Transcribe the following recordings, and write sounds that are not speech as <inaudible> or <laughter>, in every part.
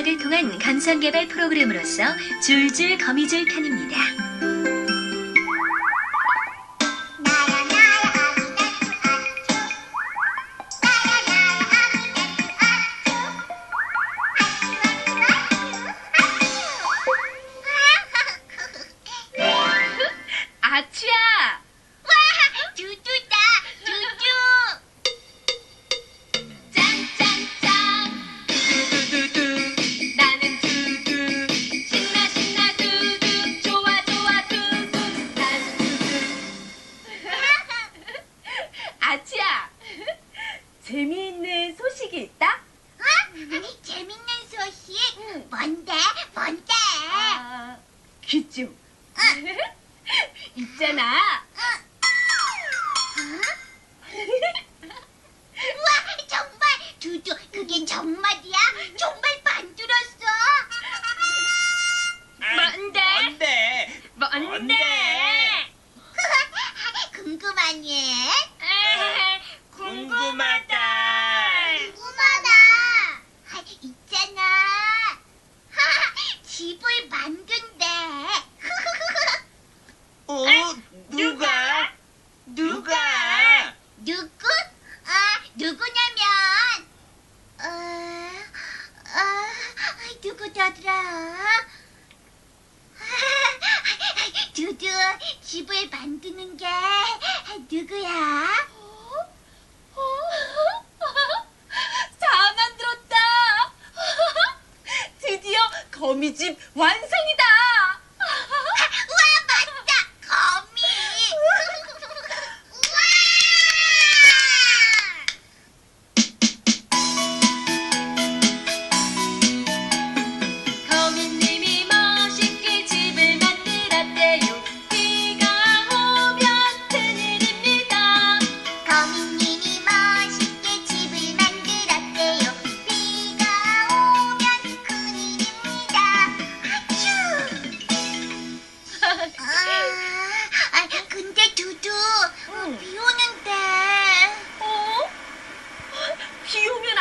음악을 통한 감성개발 프로그램으로서 줄줄 거미줄 편입니다. 把。已经完。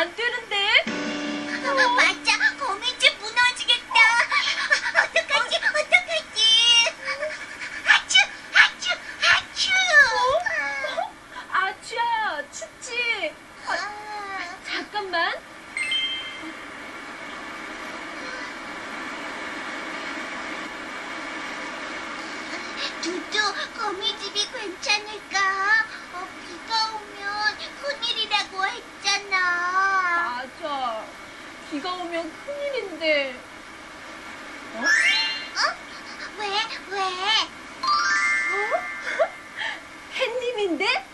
안 되는데. 어. 맞아, 거미집 무너지겠다. 어떡하지, 어떡하지. 아츄, 아츄, 아츄! 아치야, 춥지? 아, 잠깐만. 두두, 거미집이 괜찮을까? 어, 비가 오면. 큰일이라고 했잖아. 맞아. 비가 오면 큰일인데. 어? 어? 왜? 왜? 어? <laughs> 햇님인데?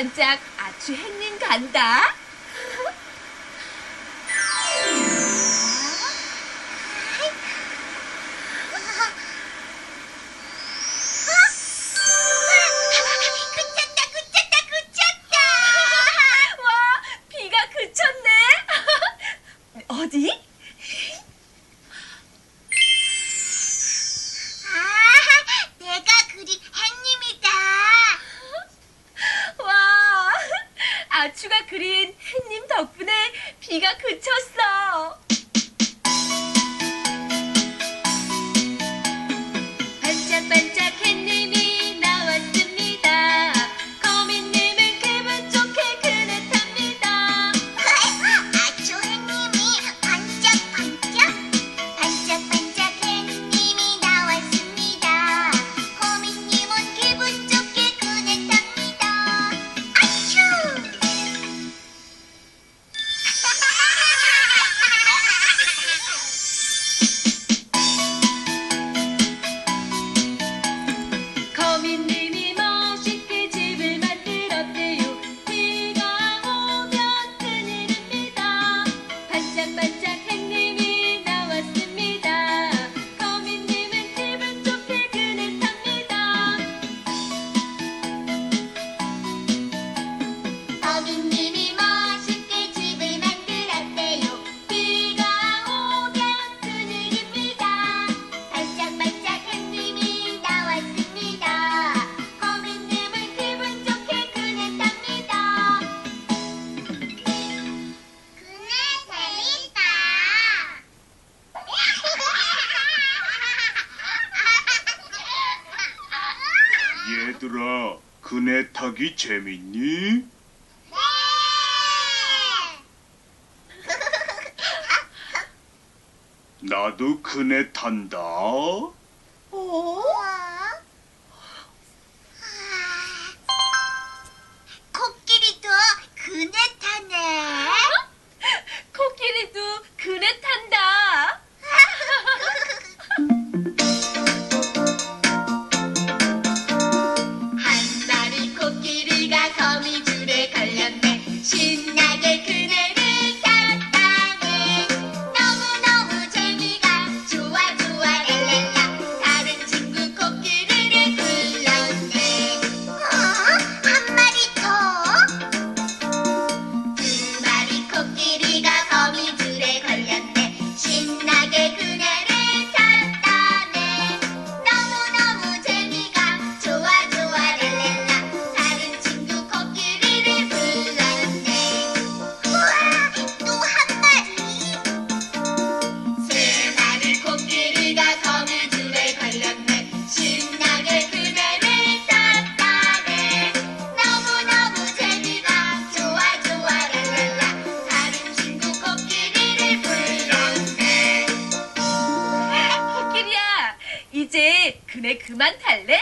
반짝 아주 행님 간다. 얘들아, 그네 타기 재밌니? 네. 나도 그네 탄다. 달래?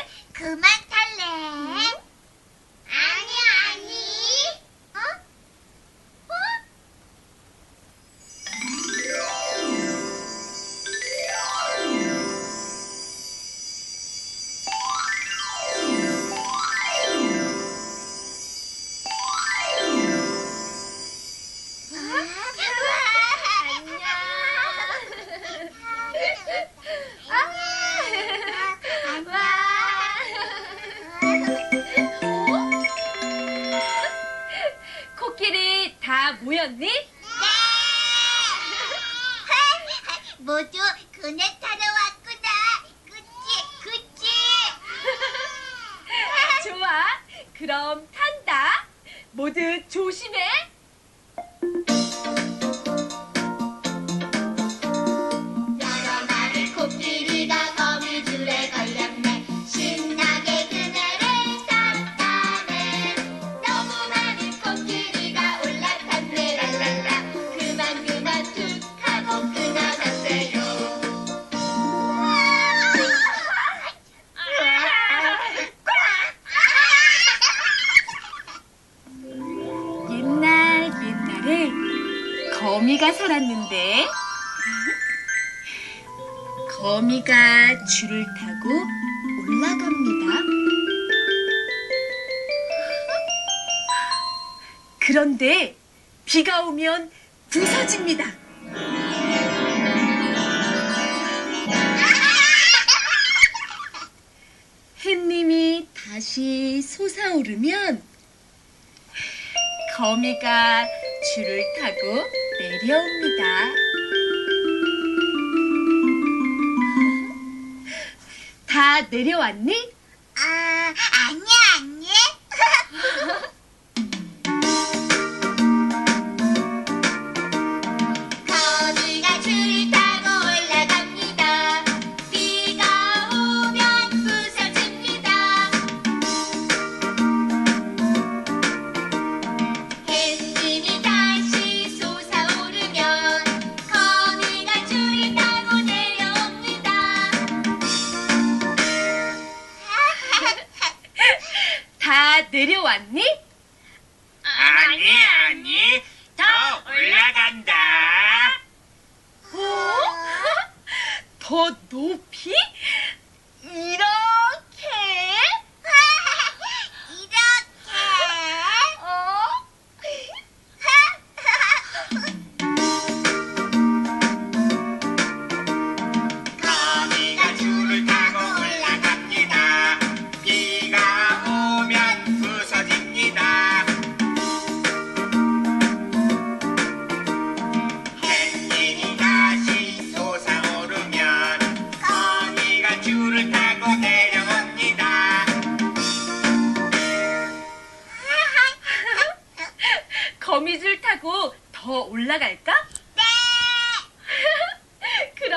그럼 탄다. 모두 조심해. 줄을 타고 올라갑니다. 그런데 비가 오면 부서집니다. 햇님이 다시 솟아오르면 거미가 줄을 타고 내려옵니다. 내려왔니? 더 높이?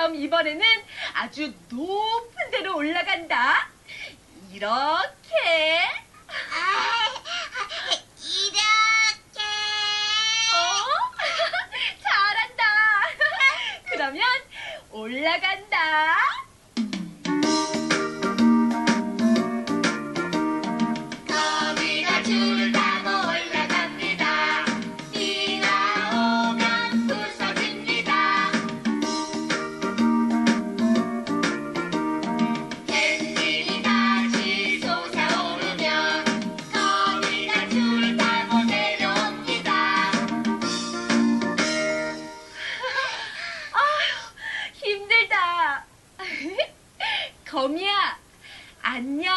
그럼 이번에는 아주 높은 데로 올라간다. 이렇게. 아, 이렇게. 어? <laughs> 잘한다. <laughs> 그러면 올라간다. 거미야! 안녕!